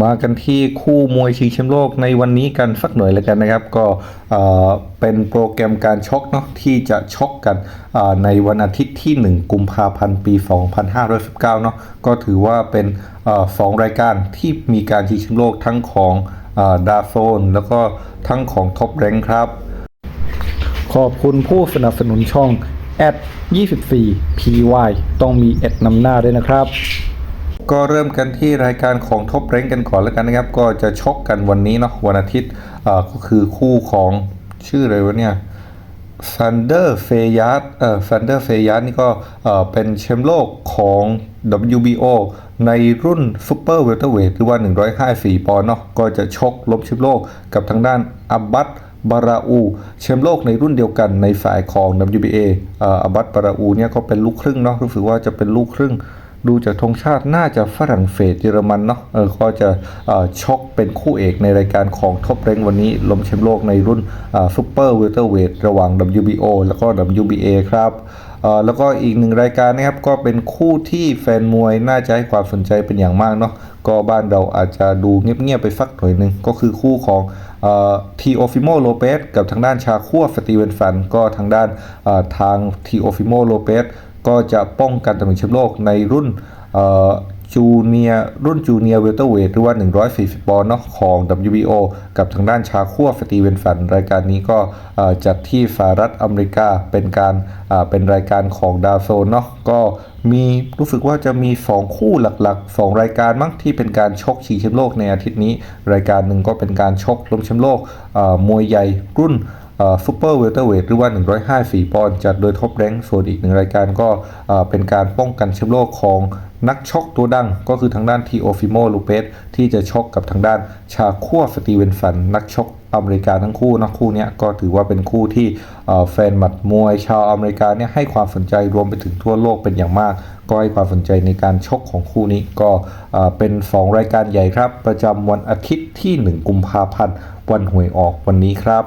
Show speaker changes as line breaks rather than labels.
มากันที่คู่มวยชิงแชมป์โลกในวันนี้กันสักหน่อยแล้วกันนะครับ ก็เป็นโปรแกรมการชกเนาะที่จะชกกันในวันอาทิตย์ที่ 1 กุมภาพันธ์ปี 2519เนาะก็ถือว่าเป็นอสองรายการที่มีการชิงแชมป์โลกทั้งของดาโซนแล้วก็ทั้งของท็อปแรงครับ ขอบคุณผู้สนับสนุนช่อง at 24 py ต้องมีแอดนำหน้าด้วยนะครับ ก็เริ่มกันที่รายการของท็อปแรงกันก่อนแล้วกันนะครับ ก็จะชกกันวันนี้เนาะวันอาทิตย์ก็คือคู่ของชื่ออะไรวะเนี่ยซันเดอร์เฟยาร์ดเอ่อซันเดอร์เฟยาร์ดนี่ก็เอ่อเป็นแชมป์โลกของ WBO ในรุ่นซูเปอร์เวลเตอร์เวทหรือว่า 154 ปอนด์เนาะก็จะชกล้มแชมป์โลกกับทางด้านอับบัตบาราอูแชมป์โลกในรุ่นเดียวกันในฝ่ายของ WBA อ่ออับบัตบาราอูเนี่ยก็เป็นลูกครึ่งเนาะรู้สึกว่าจะเป็นลูกครึ่ง ดูจากธงชาติน่าจะฝรั่งเศสเยอรมันเนาะเออก็จะช็อกเป็นคู่เอกในรายการของท็อปเรงวันนี้ล้มแชมป์โลกในรุ่นซูเปอร์เวลเตอร์เวทระหว่าง WBO แล้วก็ WBA ครับเอ่อ แล้วก็อีกหนึ่งรายการนะครับก็เป็นคู่ที่แฟนมวยน่าจะให้ความสนใจเป็นอย่างมากเนาะก็บ้านเราอาจจะดูเงียบๆไปสักหน่อยหนึ่งก็คือคู่ของทีโอฟิโมโลเปสกับทางด้านชาคัวสตีเวนฟัน ก็ทางด้านทางทีโอฟิโมโลเปสก็จะป้องกันตำแหน่งแชมป์โลกในรุ่น จูเนียรุ่นจูเนียเวลเตอร์เวทหรือว่า 140 ปอนด์เนาะของ WBO กับทางด้านชาคัวสตีเวนฟัน รายการนี้ก็จัดที่สหรัฐอเมริกาเป็นการเป็นรายการของดาวโซนเนาะก็มีรู้สึกว่าจะมี 2 คู่หลักๆ 2 รายการมั้งที่เป็นการชกชิงแชมป์โลกในอาทิตย์นี้ รายการหนึ่งก็เป็นการชกล้มแชมป์โลกมวยใหญ่รุ่น ซูเปอร์เวลเตอร์เวทหรือว่า 154 ปอนด์จัดโดยท็อปแรงส่วนอีกหนึ่งรายการก็เป็นการป้องกันแชมป์โลกของนักชกตัวดังก็คือทางด้านทีโอฟิโมลูเปสที่จะชกกับทางด้านชาคัวสตีเวนฟัน นักชกอเมริกาทั้งคู่นะคู่นี้ก็ถือว่าเป็นคู่ที่แฟนหมัดมวยชาวอเมริกาเนี่ยให้ความสนใจรวมไปถึงทั่วโลกเป็นอย่างมาก ก็ให้ความสนใจในการชกของคู่นี้ก็เอ่อเป็น 2 รายการใหญ่ครับ ประจำวันอาทิตย์ที่ 1 กุมภาพันธ์วันหวยออกวันนี้ครับ